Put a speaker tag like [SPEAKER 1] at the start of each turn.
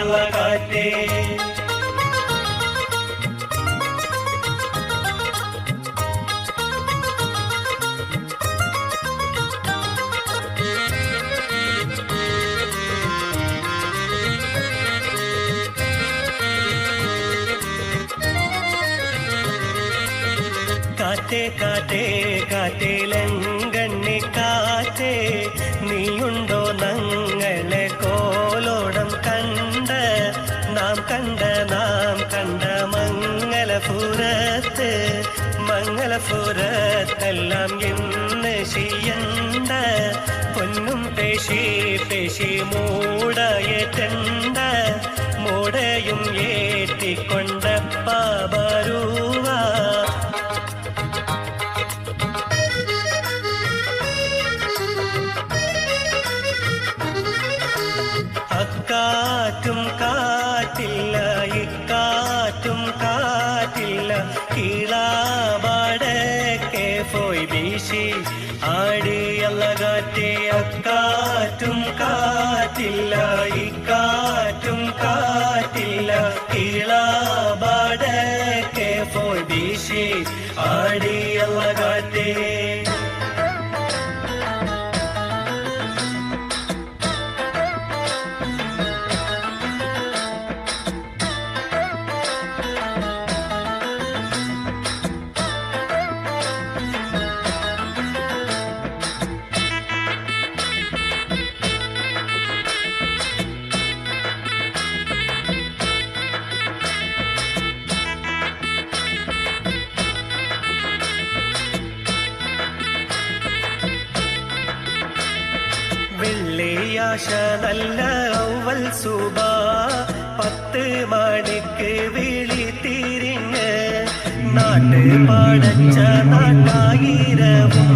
[SPEAKER 1] ആടിയുള്ള കാറ്റേ കാറ്റേ കാറ്റേ കാറ്റേ കണ്ട നാം കണ്ട മംഗലപുരത്ത് മംഗലപുരത്തെല്ലാം ഇന്ന് ചെയ്യണ്ട പൊന്നും പേശി പേശി മൂടയേറ്റണ്ട. മൂടയും ഏറ്റിക്കൊണ്ടപ്പ കാറ്റേ അക്കാറ്റും കാറ്റില്ല ഇക്കാറ്റും കാറ്റില്ല. കീളാപാടക്കെ പോയി വീശി ആടിയല്ല കാറ്റേ. വെള്ളിയാശ നല്ല ഔവൽ സുബ. പത്ത് മണിക്ക് വിളി നാട്ട് പാടച്ച നാട്ടായിരവും